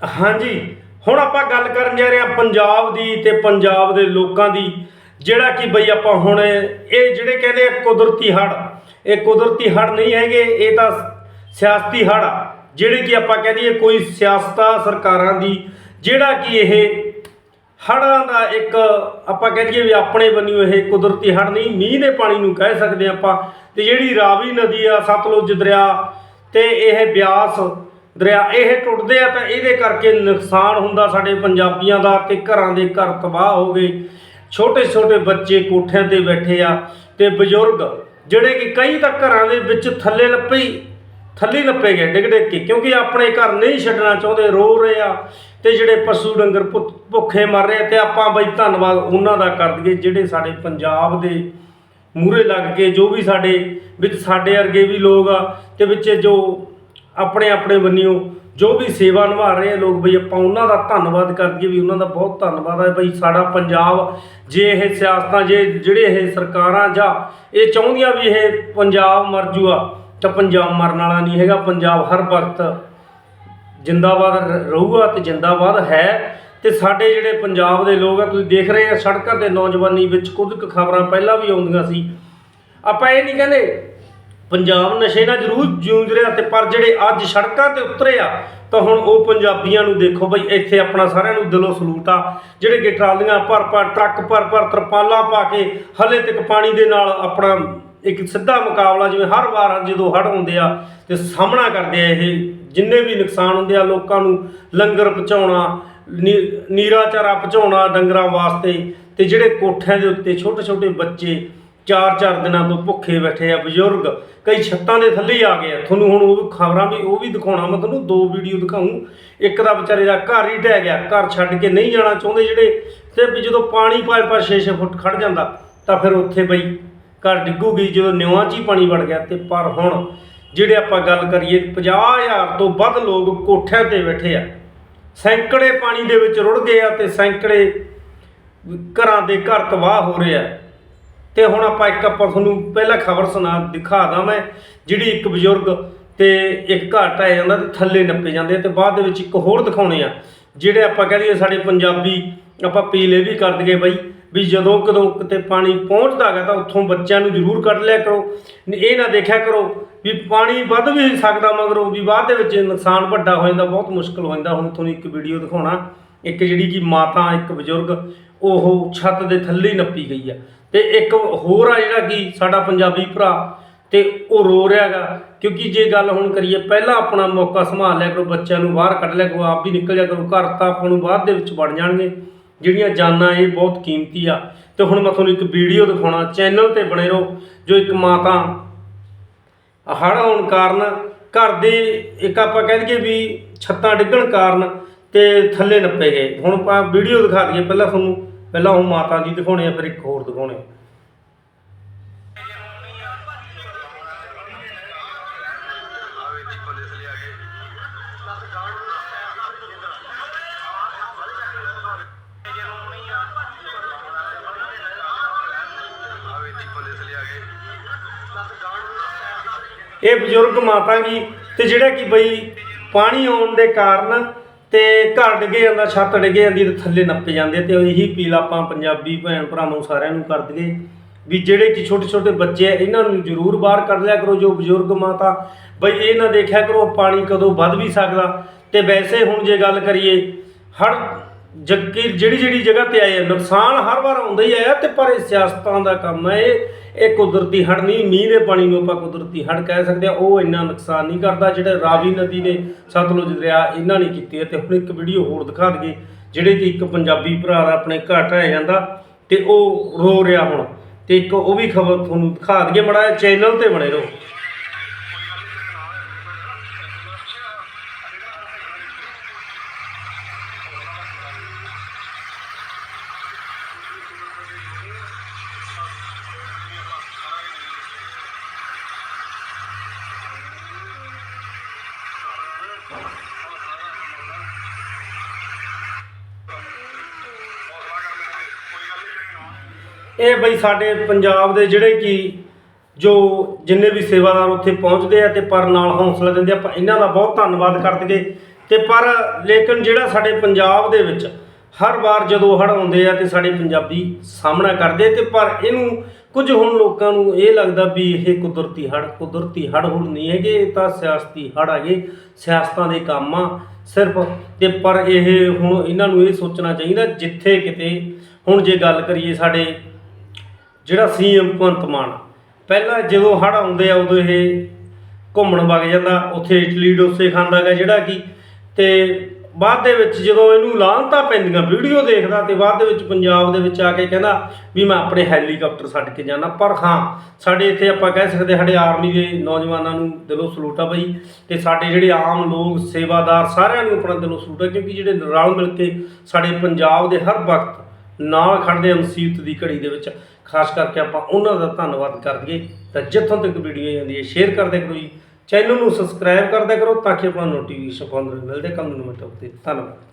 ਹਾਂਜੀ, ਹੁਣ ਆਪਾਂ ਗੱਲ ਕਰਨ ਜਾ ਰਹੇ ਹਾਂ ਪੰਜਾਬ ਦੀ ਤੇ ਪੰਜਾਬ ਦੇ ਲੋਕਾਂ ਦੀ, ਜਿਹੜਾ ਕਿ ਬਈ ਆਪਾਂ ਹੁਣ ਇਹ ਜਿਹੜੇ ਕਹਿੰਦੇ ਆ ਕੁਦਰਤੀ ਹੜ ਇਹ ਕੁਦਰਤੀ ਹੜ ਨਹੀਂ ਹੈਗੇ, ਇਹ ਤਾਂ ਸਿਆਸਤੀ ਹੜ ਆ, ਜਿਹੜੇ ਕਿ ਆਪਾਂ ਕਹਿ ਦਈਏ ਕੋਈ ਸਿਆਸਤਾਂ ਸਰਕਾਰਾਂ ਦੀ, ਜਿਹੜਾ ਕਿ ਇਹ ਹੜ੍ਹਾਂ ਦਾ ਇੱਕ ਆਪਾਂ ਕਹਿ ਦਈਏ ਵੀ ਆਪਣੇ ਬੰਨਿਓ ਇਹ ਕੁਦਰਤੀ ਹੜ ਨਹੀਂ, ਮੀਂਹ ਦੇ ਪਾਣੀ ਨੂੰ ਕਹਿ ਸਕਦੇ ਆਪਾਂ, ਤੇ ਜਿਹੜੀ ਰਾਵੀ ਨਦੀ ਆ, ਸਤਲੁਜ ਦਰਿਆ ਤੇ ਇਹ ਬਿਆਸ ਦਰਿਆ ਇਹ ਟੁੱਟਦੇ ਆ ਤਾਂ ਇਹਦੇ ਕਰਕੇ ਨੁਕਸਾਨ ਹੁੰਦਾ ਸਾਡੇ ਪੰਜਾਬੀਆਂ ਦਾ ਤੇ ਘਰਾਂ ਦੇ ਘਰ ਤਬਾਹ ਹੋ ਗਏ। ਛੋਟੇ ਛੋਟੇ ਬੱਚੇ ਕੋਠਿਆਂ ਤੇ ਬੈਠੇ ਆ ਤੇ ਬਜ਼ੁਰਗ ਜਿਹੜੇ ਕਿ ਕਈ ਤਾਂ ਘਰਾਂ ਦੇ ਵਿੱਚ ਥੱਲੇ ਲੱਪੇ ਹੀ, ਥੱਲੇ ਲੱਪੇ ਗਏ ਡਿੱਗ ਡਿੱਗ ਕੇ ਕਿਉਂਕਿ ਆਪਣੇ ਘਰ ਨਹੀਂ ਛੱਡਣਾ ਚਾਹੁੰਦੇ, ਰੋ ਰਹੇ ਆ ਤੇ ਜਿਹੜੇ ਪਸ਼ੂ ਡੰਗਰ ਭੁ- ਭੁੱਖੇ ਮਰ ਰਹੇ ਆ ਤੇ ਆਪਾਂ ਬਈ ਧੰਨਵਾਦ ਉਹਨਾਂ ਦਾ ਕਰ ਦਈਏ ਜਿਹੜੇ ਸਾਡੇ ਪੰਜਾਬ ਦੇ ਮੂਰੇ ਲੱਗ ਕੇ ਜੋ ਵੀ ਸਾਡੇ, ਵਿੱਚ ਸਾਡੇ ਵਰਗੇ ਵੀ ਲੋਕ ਆ ਤੇ ਵਿੱਚ ਜੋ ਆਪਣੇ ਆਪਣੇ ਬੰਨਿਓ, ਜੋ ਵੀ ਸੇਵਾ ਨਿਭਾ ਰਹੇ ਆ ਲੋਕ, ਬਈ ਆਪਾਂ ਉਹਨਾਂ ਦਾ ਧੰਨਵਾਦ ਕਰ ਦਈਏ ਵੀ ਉਹਨਾਂ ਦਾ ਬਹੁਤ ਧੰਨਵਾਦ ਹੈ ਬਈ ਸਾਡਾ ਪੰਜਾਬ, ਜੇ ਇਹ ਸਿਆਸਤਾਂ, ਜੇ ਜਿਹੜੇ ਇਹ ਸਰਕਾਰਾਂ ਜਾਂ ਇਹ ਚਾਹੁੰਦੀਆਂ ਵੀ ਇਹ ਪੰਜਾਬ ਮਰ ਜੂਆ, ਤਾਂ ਪੰਜਾਬ ਮਰਨ ਵਾਲਾ ਨਹੀਂ ਹੈਗਾ, ਪੰਜਾਬ ਹਰ ਵਕਤ ਜਿੰਦਾਬਾਦ ਰ- ਰਹੂਗਾ ਤੇ ਜਿੰਦਾਬਾਦ ਹੈ। ਤੇ ਸਾਡੇ ਜਿਹੜੇ ਪੰਜਾਬ ਦੇ ਲੋਕ ਆ, ਤੁਸੀਂ ਦੇਖ ਰਹੇ ਆ, ਸੜਕਾਂ ਤੇ ਨੌਜਵਾਨੀ ਵਿੱਚ ਕੁਝ ਕੁ ਖਬਰਾਂ ਪਹਿਲਾਂ ਵੀ ਆਉਂਦੀਆਂ ਸੀ। ਆਪਾਂ ਇਹ ਨਹੀਂ ਕਹਿੰਦੇ ਪੰਜਾਬ ਨਸ਼ੇ ਨਾਲ ਜ਼ਰੂਰ ਜੂਝ ਰਿਹਾ ਤੇ ਪਰ ਜਿਹੜੇ ਅੱਜ ਸੜਕਾਂ ਤੇ ਉਤਰੇ ਆ, ਤਾਂ ਹੁਣ ਉਹ ਪੰਜਾਬੀਆਂ ਨੂੰ ਦੇਖੋ ਬਈ ਇੱਥੇ ਆਪਣਾ ਸਾਰਿਆਂ ਨੂੰ ਦਿਲੋਂ ਸਲੂਟ ਆ। ਜਿਹੜੇ ਕਿ ਟਰਾਲੀਆਂ ਭਰ ਭਰ, ਟਰੱਕ ਭਰ ਭਰ, ਤਰਪਾਲਾਂ ਪਾ ਕੇ ਹਲੇ ਤੱਕ ਪਾਣੀ ਦੇ ਨਾਲ ਆਪਣਾ ਇੱਕ ਸਿੱਧਾ ਮੁਕਾਬਲਾ ਜਿਵੇਂ ਹਰ ਵਾਰ ਜਦੋਂ ਹੜ੍ਹ ਹੁੰਦੇ ਆ ਤੇ ਸਾਹਮਣਾ ਕਰਦੇ ਆ ਇਹ, ਜਿੰਨੇ ਵੀ ਨੁਕਸਾਨ ਹੁੰਦੇ ਆ ਲੋਕਾਂ ਨੂੰ ਲੰਗਰ ਪਹੁੰਚਾਉਣਾ, ਨੀ- ਨੀਰਾ ਚਾਰਾ ਪਹੁੰਚਾਉਣਾ ਡੰਗਰਾਂ ਵਾਸਤੇ ਤੇ ਜਿਹੜੇ ਕੋਠਿਆਂ ਦੇ ਉੱਤੇ ਛੋਟੇ ਛੋਟੇ ਬੱਚੇ ਚਾਰ ਚਾਰ ਦਿਨਾਂ ਤੋਂ ਭੁੱਖੇ ਬੈਠੇ ਆ ਬਜ਼ੁਰਗ। ਕਈ ਛੱਤਾਂ ਦੇ ਥੱਲੇ ਹੀ ਆ ਗਏ ਆ। ਤੁਹਾਨੂੰ ਹੁਣ ਉਹ ਖਬਰਾਂ ਵੀ ਉਹ ਵੀ ਦਿਖਾਉਣਾ, ਮੈਂ ਤੁਹਾਨੂੰ ਦੋ ਵੀਡੀਓ ਦਿਖਾਉਂ ਇੱਕ ਦਾ ਵਿਚਾਰੇ ਦਾ ਘਰ ਹੀ ਢਹਿ ਗਿਆ, ਘਰ ਛੱਡ ਕੇ ਨਹੀਂ ਜਾਣਾ ਚਾਹੁੰਦੇ ਜਿਹੜੇ, ਤੇ ਵੀ ਜਦੋਂ ਪਾਣੀ ਪੰਜ ਪੰਜ 6-6 ਫੁੱਟ ਖੜ ਜਾਂਦਾ, ਤਾਂ ਫਿਰ ਉੱਥੇ ਬਈ ਘਰ ਡਿੱਗੂਗੀ, ਜਦੋਂ ਨਿਵਾਂ 'ਚ ਹੀ ਪਾਣੀ ਵੜ ਗਿਆ। ਤੇ ਪਰ ਹੁਣ ਜਿਹੜੇ ਆਪਾਂ ਗੱਲ ਕਰੀਏ 50000 ਤੋਂ ਵੱਧ ਲੋਕ ਕੋਠਿਆਂ ਤੇ ਬੈਠੇ ਆ। ਸੈਂਕੜੇ ਪਾਣੀ ਦੇ ਵਿੱਚ ਰੁੜ ਗਏ ਆ ਤੇ ਸੈਂਕੜੇ ਘਰਾਂ ਦੇ ਘਰ ਤਬਾਹ ਹੋ ਰਹੇ ਆ। ਤੇ ਹੁਣ ਆਪਾਂ ਇੱਕ ਆਪਾਂ ਤੁਹਾਨੂੰ ਪਹਿਲਾਂ ਖਬਰ ਸੁਣਾ ਦਿਖਾਦਾ ਮੈਂ, ਜਿਹੜੀ ਇੱਕ ਬਜ਼ੁਰਗ ਤੇ ਇੱਕ ਘਰ ਢਹਿ ਜਾਂਦਾ ਤੇ ਥੱਲੇ ਨੱਪੇ ਜਾਂਦੇ ਆ ਤੇ ਬਾਅਦ ਦੇ ਵਿੱਚ ਇੱਕ ਹੋਰ ਦਿਖਾਉਣੇ ਆ, ਜਿਹੜੇ ਆਪਾਂ ਕਹਿ ਦਈਏ ਸਾਡੇ ਪੰਜਾਬੀ ਆਪਾਂ ਪੀਲੇ ਵੀ ਕਰ ਦਈਏ ਬਈ ਵੀ ਜਦੋਂ ਕਦੋਂ ਕਿਤੇ ਪਾਣੀ ਪਹੁੰਚਦਾ ਹੈਗਾ ਤਾਂ ਉੱਥੋਂ ਬੱਚਿਆਂ ਨੂੰ ਜ਼ਰੂਰ ਕੱਢ ਲਿਆ ਕਰੋ। ਇਹ ਨਾ ਦੇਖਿਆ ਕਰੋ ਵੀ ਪਾਣੀ ਵੱਧ ਵੀ ਸਕਦਾ ਮਗਰੋਂ ਵੀ ਬਾਅਦ ਦੇ ਵਿੱਚ ਨੁਕਸਾਨ ਵੱਡਾ ਹੋ ਜਾਂਦਾ, ਬਹੁਤ ਮੁਸ਼ਕਲ ਹੋ ਜਾਂਦਾ। ਹੁਣ ਤੁਹਾਨੂੰ ਇੱਕ ਵੀਡੀਓ ਦਿਖਾਉਣਾ, ਇੱਕ ਜਿਹੜੀ ਕਿ ਮਾਤਾ, ਇੱਕ ਬਜ਼ੁਰਗ ਉਹ ਛੱਤ ਦੇ ਥੱਲੇ ਹੀ ਨੱਪੀ ਗਈ ਆ। ਤੇ ਇੱਕ ਹੋਰ ਆ ਜਿਹੜਾ ਕਿ ਸਾਡਾ ਪੰਜਾਬੀ ਭਰਾ ਤੇ ਉਹ ਰੋ ਰਿਹਾਗਾ ਕਿਉਂਕਿ ਜੇ ਗੱਲ ਹੁਣ ਕਰੀਏ, ਪਹਿਲਾਂ ਆਪਣਾ ਮੌਕਾ ਸੰਭਾਲ ਲਿਆ ਕਰੋ, ਬੱਚਿਆਂ ਨੂੰ ਬਾਹਰ ਕੱਢ ਲਿਆ ਕਰੋ, ਆਪ ਵੀ ਨਿਕਲ ਜਾ ਕਰੋ। ਘਰ ਤਾਂ ਆਪਾਂ ਨੂੰ ਬਾਅਦ ਦੇ ਵਿੱਚ ਵੜ ਜਾਣਗੇ। ਜਿਹੜੀਆਂ ਜਾਨਾਂ ਇਹ ਬਹੁਤ ਕੀਮਤੀ ਆ। ਤੇ ਹੁਣ ਮੈਂ ਤੁਹਾਨੂੰ ਇੱਕ ਵੀਡੀਓ ਦਿਖਾਉਣਾ। ਚੈਨਲ ਤੇ ਬਣੇ ਰਹੋ, ਜੋ ਇੱਕ ਮਾਤਾ ਹੜ੍ਹ ਆਉਣ ਕਾਰਨ ਘਰ ਦੇ ਇੱਕ ਆਪਾਂ ਕਹਿ ਦਈਏ ਵੀ ਛੱਤਾਂ ਡਿੱਗਣ ਕਾਰਨ ਤੇ ਥੱਲੇ ਨੱਪੇ ਗਏ। ਹੁਣ ਆਪਾਂ ਵੀਡੀਓ ਦਿਖਾ ਦਈਏ ਪਹਿਲਾਂ ਤੁਹਾਨੂੰ। ਪਹਿਲਾਂ ਉਹ ਮਾਤਾ ਦੀ ਦਿਖਾਉਣੇ ਆ, ਫਿਰ ਇੱਕ ਹੋਰ ਦਿਖਾਉਣੇ ਇਹ ਬਜ਼ੁਰਗ ਮਾਤਾ ਜੀ, ਤੇ ਜਿਹੜਾ ਕਿ ਬਈ ਪਾਣੀ ਆਉਣ ਦੇ ਕਾਰਨ ਤੇ ਘਰ ਡਿੱਗੇ ਜਾਂਦਾ ਛੱਤ ਡਿੱਗੇ ਜਾਂਦੀ ਤੇ ਥੱਲੇ ਨੱਪੇ ਜਾਂਦੇ ਤੇ ਇਹੀ ਅਪੀਲ ਆਪਾਂ ਪੰਜਾਬੀ ਭੈਣ ਭਰਾਵਾਂ ਨੂੰ ਸਾਰਿਆਂ ਨੂੰ ਕਰ ਦਈਏ ਵੀ ਜਿਹੜੇ ਕਿ ਛੋਟੇ ਛੋਟੇ ਬੱਚੇ ਆ ਇਹਨਾਂ ਨੂੰ ਜ਼ਰੂਰ ਬਾਹਰ ਕੱਢ ਲਿਆ ਕਰੋ ਜੋ ਬਜ਼ੁਰਗ ਮਾਤਾ। ਬਈ ਇਹ ਨਾ ਦੇਖਿਆ ਕਰੋ ਪਾਣੀ ਕਦੋਂ ਵੱਧ ਵੀ ਸਕਦਾ। ਤੇ ਵੈਸੇ ਹੁਣ ਜੇ ਗੱਲ ਕਰੀਏ ਹਰ ਜੱਗੀ ਜਿਹੜੀ ਜਿਹੜੀ ਜਗ੍ਹਾ ਤੇ ਆਏ ਆ, ਨੁਕਸਾਨ ਹਰ ਵਾਰ ਆਉਂਦਾ ਹੀ ਆਇਆ ਤੇ ਪਰ ਇਹ ਸਿਆਸਤਾਂ ਦਾ ਕੰਮ ਹੈ ਇਹ ਇਹ ਕੁਦਰਤੀ ਹੜ ਨਹੀਂ, ਮੀਂਹ ਦੇ ਪਾਣੀ ਨੂੰ ਆਪਾਂ ਕੁਦਰਤੀ ਹੜ ਕਹਿ ਸਕਦੇ ਆ ਉਹ ਇੰਨਾ ਨੁਕਸਾਨ ਨਹੀਂ ਕਰਦਾ, ਜਿਹੜੇ ਰਾਵੀ ਨਦੀ ਨੇ ਸਤਲੁਜ ਦਰਿਆ ਇਹਨਾਂ ਨੇ ਕੀਤੀ ਹੈ। ਤੇ ਹੁਣ ਇੱਕ ਵੀਡੀਓ ਹੋਰ ਦਿਖਾ ਦਈਏ, ਜਿਹੜੇ ਕਿ ਇੱਕ ਪੰਜਾਬੀ ਭਰਾ ਦਾ ਆਪਣੇ ਘਰ ਢਹਿ ਜਾਂਦਾ ਤੇ ਉਹ ਰੋ ਰਿਹਾ ਹੁਣ। ਤੇ ਇੱਕ ਉਹ ਵੀ ਖਬਰ ਤੁਹਾਨੂੰ ਦਿਖਾ ਦਈਏ, ਮੜਾ ਚੈਨਲ ਤੇ ਬਣੇ ਰਹੋ। ਇਹ ਬਈ ਸਾਡੇ ਪੰਜਾਬ ਦੇ ਜਿਹੜੇ ਕਿ ਜੋ ਜਿੰਨੇ ਵੀ ਸੇਵਾਦਾਰ ਉੱਥੇ ਪਹੁੰਚਦੇ ਆ ਤੇ ਪਰ ਨਾਲ ਹੌਸਲਾ ਦਿੰਦੇ ਆ, ਆਪਾਂ ਇਹਨਾਂ ਦਾ ਬਹੁਤ ਧੰਨਵਾਦ ਕਰਦੇ ਤੇ ਪਰ ਲੇਕਿਨ ਜਿਹੜਾ ਸਾਡੇ ਪੰਜਾਬ ਦੇ ਵਿੱਚ ਹਰ ਵਾਰ ਜਦੋਂ ਹੜ੍ਹ ਆਉਂਦੇ ਆ ਤੇ ਸਾਡੇ ਪੰਜਾਬੀ ਸਾਹਮਣਾ ਕਰਦੇ ਤੇ ਪਰ ਇਹਨੂੰ ਕੁਝ ਹੁਣ ਲੋਕਾਂ ਨੂੰ ਇਹ ਲੱਗਦਾ ਵੀ ਇਹ ਕੁਦਰਤੀ ਹੜ੍ਹ, ਕੁਦਰਤੀ ਹੜ ਹੁਣ ਨਹੀਂ ਹੈਗੇ, ਇਹ ਤਾਂ ਸਿਆਸਤੀ ਹੜ੍ਹ ਹੈਗੇ ਸਿਆਸਤਾਂ ਦੇ ਕੰਮ ਆ ਸਿਰਫ। ਤੇ ਪਰ ਇਹ ਹੁਣ ਇਹਨਾਂ ਨੂੰ ਇਹ ਸੋਚਣਾ ਚਾਹੀਦਾ ਜਿੱਥੇ ਕਿਤੇ, ਹੁਣ ਜੇ ਗੱਲ ਕਰੀਏ ਸਾਡੇ ਜਿਹੜਾ ਸੀਐਮ ਭਗਵੰਤ ਮਾਨ, ਪਹਿਲਾਂ ਜਦੋਂ ਹੜ੍ਹ ਆਉਂਦੇ ਆ ਉਦੋਂ ਇਹ ਘੁੰਮਣ ਵਗ ਜਾਂਦਾ, ਉੱਥੇ ਇਡਲੀ ਡੋਸੇ ਖਾਂਦਾ ਗਾ ਜਿਹੜਾ ਕਿ, ਤੇ ਬਾਅਦ ਦੇ ਵਿੱਚ ਜਦੋਂ ਇਹਨੂੰ ਲਾਹਨਤਾਂ ਪੈਂਦੀਆਂ ਵੀਡੀਓ ਦੇਖਦਾ ਤੇ ਬਾਅਦ ਦੇ ਵਿੱਚ ਪੰਜਾਬ ਦੇ ਵਿੱਚ ਆ ਕੇ ਕਹਿੰਦਾ ਵੀ ਮੈਂ ਆਪਣੇ ਹੈਲੀਕਾਪਟਰ ਛੱਡ ਕੇ ਜਾਣਾ। ਪਰ ਹਾਂ, ਸਾਡੇ ਇੱਥੇ ਆਪਾਂ ਕਹਿ ਸਕਦੇ ਸਾਡੇ ਆਰਮੀ ਦੇ ਨੌਜਵਾਨਾਂ ਨੂੰ ਦਿਲੋਂ ਸਲੂਟ ਆ ਬਈ ਤੇ ਸਾਡੇ ਜਿਹੜੇ ਆਮ ਲੋਕ, ਸੇਵਾਦਾਰ ਸਾਰਿਆਂ ਨੂੰ ਆਪਣਾ ਦਿਲੋਂ ਸਲੂਟ ਆ, ਕਿਉਂਕਿ ਜਿਹੜੇ ਰਲ ਮਿਲ ਕੇ ਸਾਡੇ ਪੰਜਾਬ ਦੇ ਹਰ ਵਕਤ ਨਾਲ ਖੜਦੇ ਮੁਸੀਬਤ ਦੀ ਘੜੀ ਦੇ ਵਿੱਚ, ਖਾਸ ਕਰਕੇ ਆਪਾਂ ਉਹਨਾਂ ਦਾ ਧੰਨਵਾਦ ਕਰ ਦਈਏ। ਤਾਂ ਜਿੱਥੋਂ ਤੱਕ ਵੀਡੀਓ ਜਾਂਦੀ ਹੈ, ਸ਼ੇਅਰ ਕਰਦੇ ਕਰੋ ਜੀ। ਚੈਨਲ ਨੂੰ ਸਬਸਕ੍ਰਾਈਬ ਕਰਦਿਆ ਕਰੋ ਤਾਂ ਕਿ ਆਪਣਾ ਨੋਟੀਫਿਕੇਸ਼ਨ ਪਾਉਂਦੇ ਮਿਲਦੇ ਕੰਮ ਨੂੰ ਮਤਲਬ ਤੇ ਧੰਨਵਾਦ।